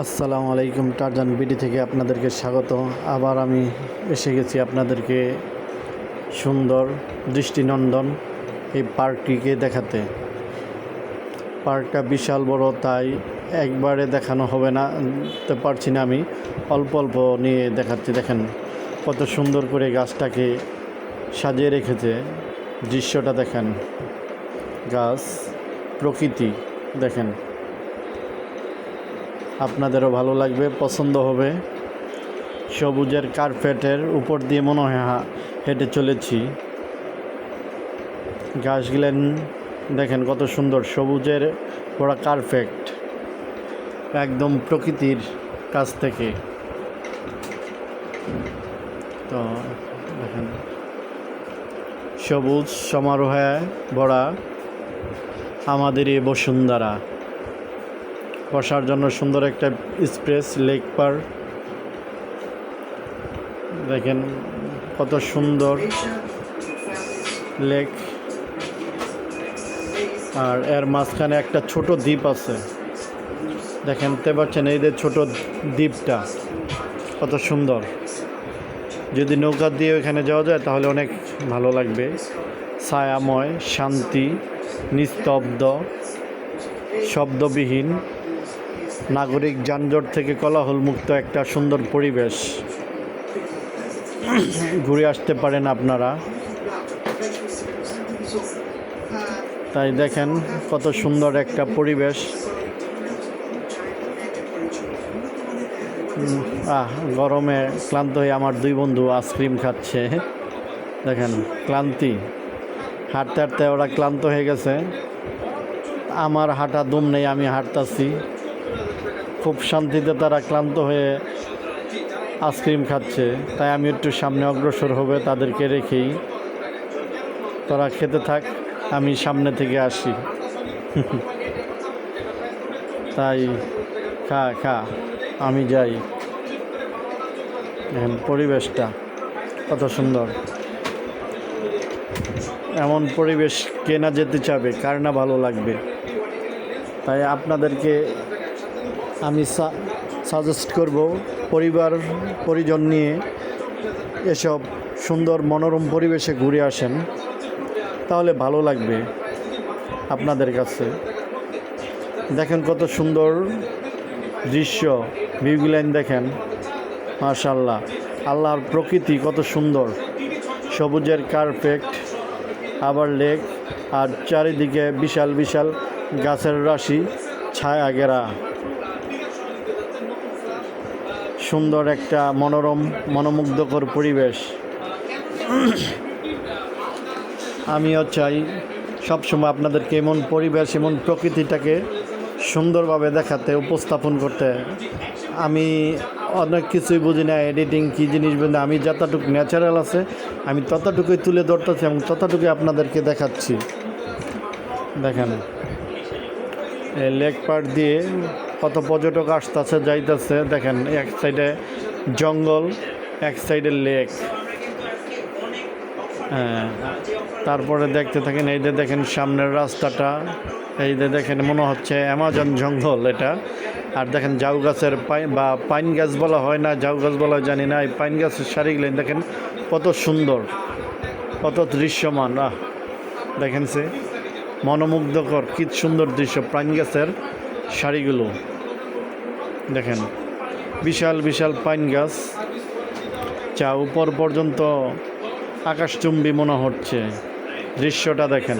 আসসালামু আলাইকুম, Tarzan BD থেকে আপনাদেরকে স্বাগত। আবার আমি এসে গেছি আপনাদেরকে সুন্দর দৃষ্টিনন্দন এই পার্কটিকে দেখাতে। পার্কটা বিশাল বড়, তাই একবারে দেখানো হবে না, তো পারছি না আমি। অল্প অল্প নিয়ে দেখাচ্ছি, দেখেন কত সুন্দর করে গাছটাকে সাজিয়ে রেখেছে। দৃশ্যটা দেখেন, গাছ, প্রকৃতি, দেখেন। আপনাদেরও ভালো লাগবে, পছন্দ হবে। সবুজের কার্পেটের উপর দিয়ে মনে হয় হেঁটে চলেছি। গাছগুলেন, দেখেন কত সুন্দর সবুজের ওরা কারফেক্ট একদম প্রকৃতির কাছ থেকে। তো দেখেন, সবুজ সমারোহে ভরা আমাদের এই বসুন্ধরা। বসার জন্য সুন্দর একটা স্পেস, লেক পার। দেখেন কত সুন্দর লেক। আর এর মাঝখানে একটা ছোট দ্বীপ আছে। দেখেন তে পাচ্ছেন এই যে ছোট দ্বীপটা, কত সুন্দর। যদি নৌকা দিয়ে ওখানে যাওয়া যায়, তাহলে অনেক ভালো লাগবে। ছায়াময়, শান্তি, নিস্তব্ধ, শব্দবিহীন। নাগরিক যানজট থেকে কোলাহল মুক্ত একটা সুন্দর পরিবেশ। ঘুরে আসতে পারেন আপনারা। তাই দেখেন কত সুন্দর একটা পরিবেশ। আহ, গরমে ক্লান্ত হয়ে আমার দুই বন্ধু আইসক্রিম খাচ্ছে। দেখেন, ক্লান্তি। হাঁটতে হাঁটতে ওরা ক্লান্ত হয়ে গেছে। আমার হাঁটা দুম নেই, আমি হাঁটতাছি। খুব শান্তিতে তারা ক্লান্ত হয়ে আইসক্রিম খাচ্ছে। তাই আমি একটু সামনে অগ্রসর হবে, তাদেরকে রেখেই। তারা খেতে থাক, আমি সামনে থেকে আসি। তাই খা খা, আমি যাই। পরিবেশটা কত সুন্দর। এমন পরিবেশ কেনা যেতে চাবে, কার না ভালো লাগবে। তাই আপনাদেরকে আমি সাজেস্ট করব পরিবার, পরিজন নিয়ে এসব সুন্দর মনোরম পরিবেশে ঘুরে আসেন। তাহলে ভালো লাগবে আপনাদের কাছে। দেখেন কত সুন্দর দৃশ্য ভিউগুলাইন দেখেন। মাশাল্লাহ আল্লাহর প্রকৃতি কত সুন্দর। সবুজের কার্পেট আবার লেক আর চারিদিকে বিশাল বিশাল গাছের রাশি ছায়া ঘেরা সুন্দর একটা মনোরম, মনোমুগ্ধকর পরিবেশ। আমিও চাই সবসময় আপনাদেরকে এমন পরিবেশ, এমন প্রকৃতিটাকে সুন্দরভাবে দেখাতে, উপস্থাপন করতে। আমি অনেক কিছুই বুঝি না, এডিটিং কী জিনিস বুঝি আমি যতটুকু ন্যাচারাল আছে, আমি ততটুকুই তুলে ধরতেছি এবং ততটুকুই আপনাদেরকে দেখাচ্ছি। দেখেন লেক পার্ক দিয়ে কত পর্যটক আসতেছে, যাইতেছে। দেখেন, এক সাইডে জঙ্গল, এক সাইডে লেক। হ্যাঁ তারপরে দেখতে থাকেন, এই যে দেখেন সামনের রাস্তাটা। এই যে দেখেন, মনে হচ্ছে অ্যামাজন জঙ্গল এটা। আর দেখেন, জাউ গাছের পাই, বা পাইন গাছ বলা হয় না, জাউ গাছ বলা জানি না। এই পাইন গাছের শাড়িগুলো দেখেন, কত সুন্দর, কত দৃশ্যমান। আহ, দেখেন সে, মনোমুগ্ধকর, কি সুন্দর দৃশ্য, পাইন গাছের শাড়িগুলো। দেখেন, বিশাল বিশাল পাইন গাছ। যা উপর পর্যন্ত আকাশচুম্বী মনে হচ্ছে। দৃশ্যটা দেখেন।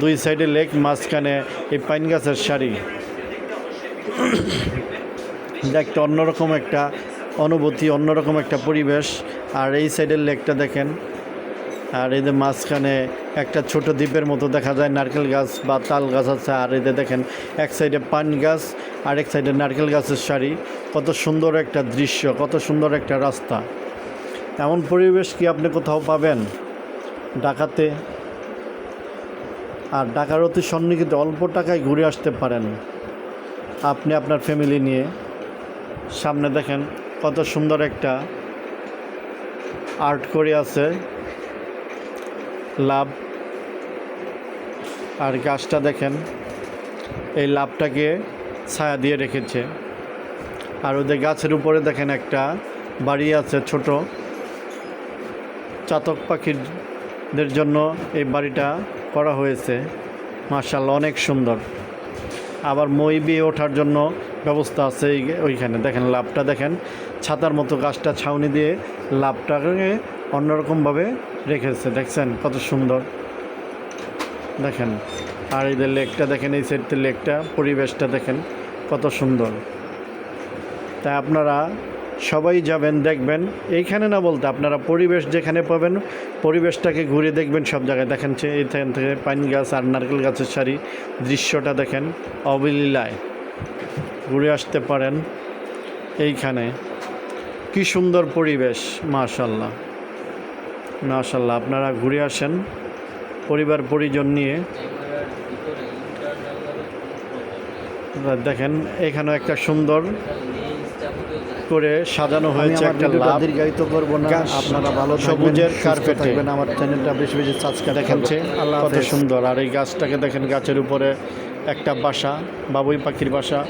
দুই সাইডে লেক, মাঝখানে এই পাইন গাছের সারি। দেখতে অন্যরকম একটা অনুভূতি, অন্যরকম একটা পরিবেশ। আর এই সাইডের লেকটা দেখেন। আর এই যে মাঝখানে একটা ছোট দ্বীপের মতো দেখা যায়, নারকেল গাছ বা তাল গাছ আছে। আর যে দেখেন, এক সাইডে পান গাছ আর এক সাইডে নারকেল গাছের সারি। কত সুন্দর একটা দৃশ্য, কত সুন্দর একটা রাস্তা। এমন পরিবেশ কি আপনি কোথাও পাবেন? ঢাকাতে? আর ঢাকার অতি সন্নিহিত অল্প টাকায় ঘুরে আসতে পারেন। আপনি আপনার ফ্যামিলি নিয়ে। সামনে দেখেন, কত সুন্দর একটা আর্ট করে আছে। লাভ। আর গাছটা দেখেন, এই লাভটাকে ছায়া দিয়ে রেখেছে। আর ওদের গাছের উপরে দেখেন একটা বাড়ি আছে ছোট। চাতক পাখিদের জন্য এই বাড়িটা করা হয়েছে। মার্শাল অনেক সুন্দর। আবার মই বিয়ে ওঠার জন্য ব্যবস্থা আছে ওইখানে। দেখেন, লাভটা দেখেন, ছাতার মতো গাছটা ছাউনি দিয়ে লাভটাকে অন্যরকমভাবে রেখেছে, দেখছেন কত সুন্দর। দেখেন, আর এদের লেকটা দেখেন, এই সাইডতে লেকটা, পরিবেশটা দেখেন কত সুন্দর। তাই আপনারা সবাই যাবেন, দেখবেন, এইখানে না বলতে, আপনারা পরিবেশ যেখানে পাবেন, পরিবেশটাকে ঘুরে দেখবেন সব জায়গায়। দেখেন যে এইখান থেকে পাইন গাছ আর নারকেল গাছের সারি দৃশ্যটা দেখেন অবলীলায়। ঘুরে আসতে পারেন এইখানে। কি সুন্দর পরিবেশ মাশাল্লাহ মাশাল্লাহ আপনারা ঘুরে আসেন পরিবার পরিজন নিয়ে। দেখেন এখানেও একটা সুন্দর করে সাজানো হয়েছে একটা লাভ। দীর্ঘায়িত করব না। আপনারা ভালো সবুজের কার্পেট থাকবেন আমার চ্যানেলটা বেশি বেশি সাবস্ক্রাইব দেখেনছে আল্লাহ কত সুন্দর। আর এই গাছটাকে দেখেন গাছের উপরে একটা বাসা বাবুই পাখির বাসা।